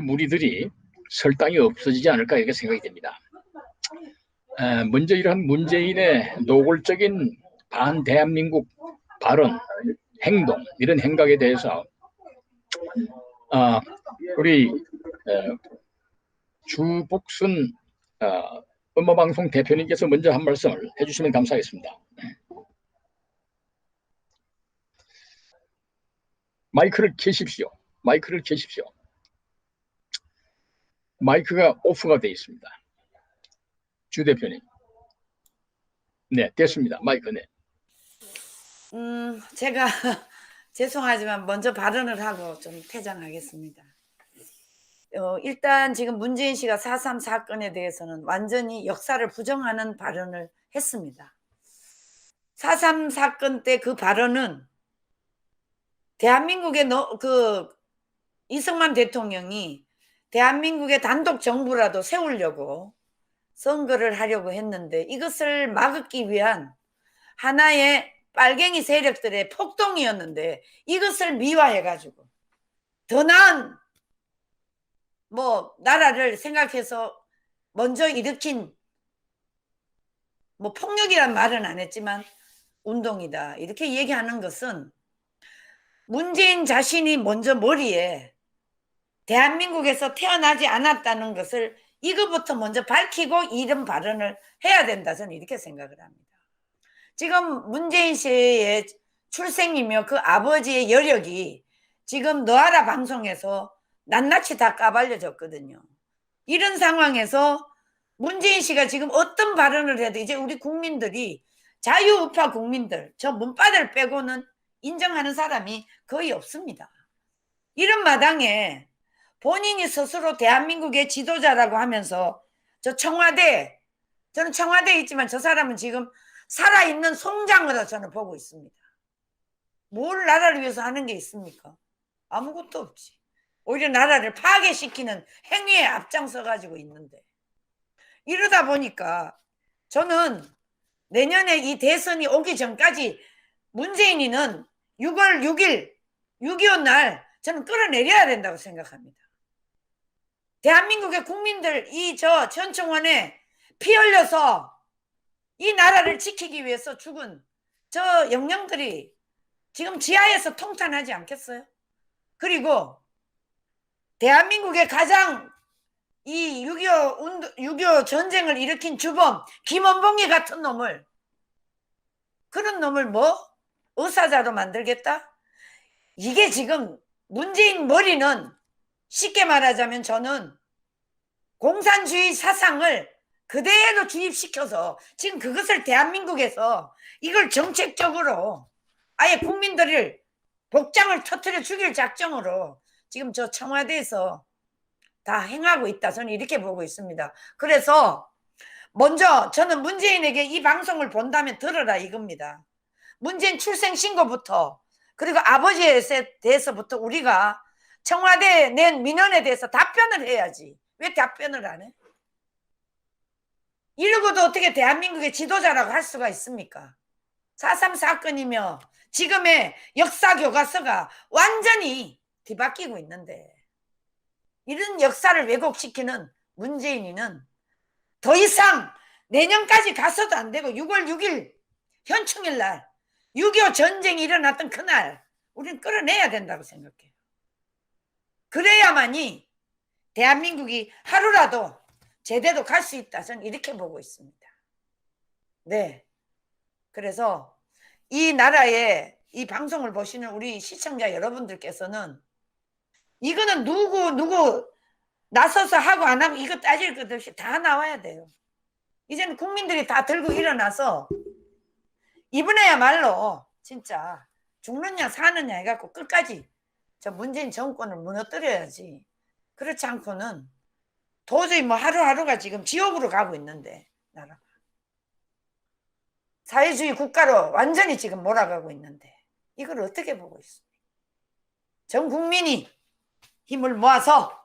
무리들이 설당이 없어지지 않을까 이렇게 생각이 됩니다. 에, 먼저 이러한 문재인의 노골적인 반대한민국 발언, 행동 이런 행각에 대해서 아, 우리 에, 주복순 어, 음악방송 대표님께서 먼저 한 말씀을 해주시면 감사하겠습니다. 마이크를 켜십시오. 마이크를 켜십시오. 마이크가 오프가 되어 있습니다. 주 대표님. 네, 됐습니다. 마이크 네. 음, 제가 죄송하지만 먼저 발언을 하고 좀 퇴장하겠습니다. 어, 일단 지금 문재인 씨가 4.3 사건에 대해서는 완전히 역사를 부정하는 발언을 했습니다. 4.3 사건 때 그 발언은 대한민국의 너, 그 이승만 대통령이 대한민국의 단독 정부라도 세우려고 선거를 하려고 했는데 이것을 막기 위한 하나의 빨갱이 세력들의 폭동이었는데 이것을 미화해가지고 더 나은 뭐 나라를 생각해서 먼저 일으킨 뭐 폭력이란 말은 안 했지만 운동이다. 이렇게 얘기하는 것은 문재인 자신이 먼저 머리에 대한민국에서 태어나지 않았다는 것을 이거부터 먼저 밝히고 이런 발언을 해야 된다 저는 이렇게 생각을 합니다. 지금 문재인 씨의 출생이며 그 아버지의 여력이 지금 너하라 방송에서 낱낱이 다 까발려졌거든요. 이런 상황에서 문재인 씨가 지금 어떤 발언을 해도 이제 우리 국민들이 자유우파 국민들 저 문바들 빼고는 인정하는 사람이 거의 없습니다. 이런 마당에 본인이 스스로 대한민국의 지도자라고 하면서 저 청와대 저는 청와대에 있지만 저 사람은 지금 살아있는 송장으로 저는 보고 있습니다. 뭘 나라를 위해서 하는 게 있습니까? 아무것도 없지. 오히려 나라를 파괴시키는 행위에 앞장서 가지고 있는데 이러다 보니까 저는 내년에 이 대선이 오기 전까지 문재인이는 6월 6일 6.25날 저는 끌어내려야 된다고 생각합니다. 대한민국의 국민들 이저 전청원에 피 흘려서 이 나라를 지키기 위해서 죽은 저 영령들이 지금 지하에서 통탄하지 않겠어요? 그리고 대한민국의 가장 이 6.25 운동, 6.25 전쟁을 일으킨 주범 김원봉이 같은 놈을 그런 놈을 뭐 의사자로 만들겠다? 이게 지금 문재인 머리는 쉽게 말하자면 저는 공산주의 사상을 그대로 주입시켜서 지금 그것을 대한민국에서 이걸 정책적으로 아예 국민들을 복장을 터트려 죽일 작정으로 지금 저 청와대에서 다 행하고 있다. 저는 이렇게 보고 있습니다. 그래서 먼저 저는 문재인에게 이 방송을 본다면 들어라 이겁니다. 문재인 출생 신고부터 그리고 아버지에 대해서부터 우리가 청와대에 낸 민원에 대해서 답변을 해야지. 왜 답변을 안 해? 이러고도 어떻게 대한민국의 지도자라고 할 수가 있습니까? 4.3 사건이며 지금의 역사 교과서가 완전히 뒤바뀌고 있는데 이런 역사를 왜곡시키는 문재인이는 더 이상 내년까지 가서도 안 되고 6월 6일 현충일 날 6.25 전쟁이 일어났던 그날 우리는 끌어내야 된다고 생각해요. 그래야만이 대한민국이 하루라도 제대로 갈 수 있다. 저는 이렇게 보고 있습니다. 네. 그래서 이 나라의 이 방송을 보시는 우리 시청자 여러분들께서는 이거는 누구 누구 나서서 하고 안 하고 이거 따질 것 없이 다 나와야 돼요. 이제는 국민들이 다 들고 일어나서 이번에야말로 진짜 죽느냐 사느냐 해갖고 끝까지 저 문재인 정권을 무너뜨려야지. 그렇지 않고는 도저히 뭐 하루하루가 지금 지옥으로 가고 있는데 나라가. 사회주의 국가로 완전히 지금 몰아가고 있는데 이걸 어떻게 보고 있습니까? 전 국민이 힘을 모아서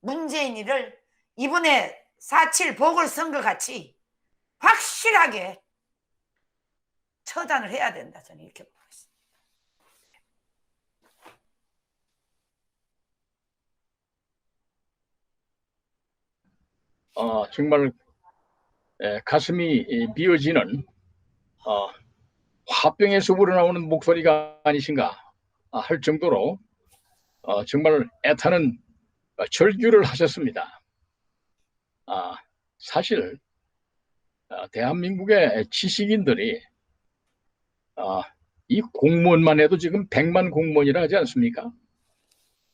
문재인이를 이번에 4.7 보궐선거 같이 확실하게 처단을 해야 된다. 저는 이렇게 보고 있습니다. 어, 정말 에, 가슴이 이, 미어지는 어, 화병에서 우러나오는 목소리가 아니신가 아, 할 정도로 어, 정말 애타는 어, 절규를 하셨습니다. 아, 사실 어, 대한민국의 지식인들이 어, 이 공무원만 해도 지금 100만 공무원이라 하지 않습니까?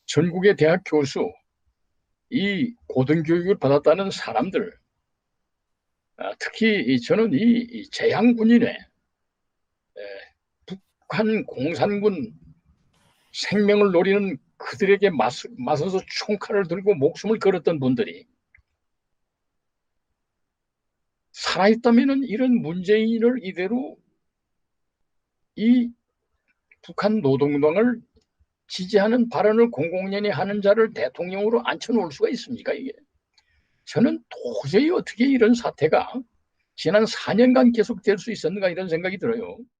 전국의 대학 교수, 이 고등교육을 받았다는 사람들, 아, 특히 이 저는 이, 에, 북한 공산군 생명을 노리는 그들에게 맞, 맞서서 총칼을 들고 목숨을 걸었던 분들이 살아있다면 이런 문재인을 이대로 이 북한 노동당을 지지하는 발언을 공공연히 하는 자를 대통령으로 앉혀놓을 수가 있습니까 이게? 저는 도저히 어떻게 이런 사태가 지난 4년간 계속될 수 있었는가 이런 생각이 들어요.